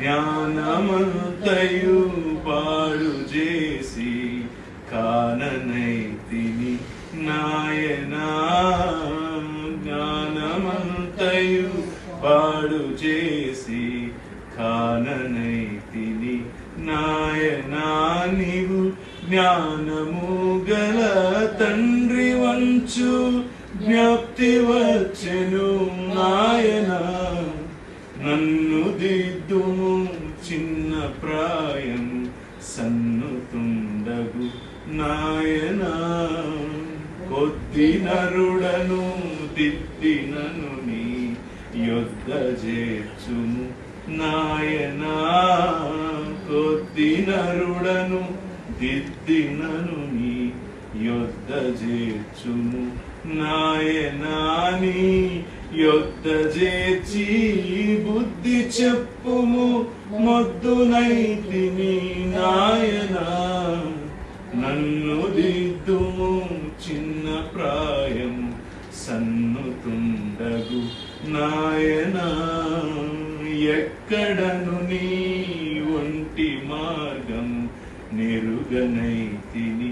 ధ్యానమంతయు పాడు చేసి కాననైతిని నాయనా. జ్ఞానమంతయు పాడు చేసి కాననైతిని నాయనా. నీవు జ్ఞానము గల తండ్రి వంచు జ్ఞప్తి వ నన్ను చిన్న ప్రాయం సన్నుతుండగు నాయనా. కొద్ది నరుడను దిద్దినను నీ యొద్ద చేర్చుము నాయనా. కొద్ది నరుడను దిద్దినను నీ యొద్ద చేర్చుము నాయనాని యొద్ద చేర్చి బుద్ధి చెప్పుము మొద్దునైతిని నాయనా. నన్ను దిద్దుము చిన్న ప్రాయం సన్నుతుండగు నాయనా. ఎక్కడను నీ ఒంటి మార్గం నెరుగనైతిని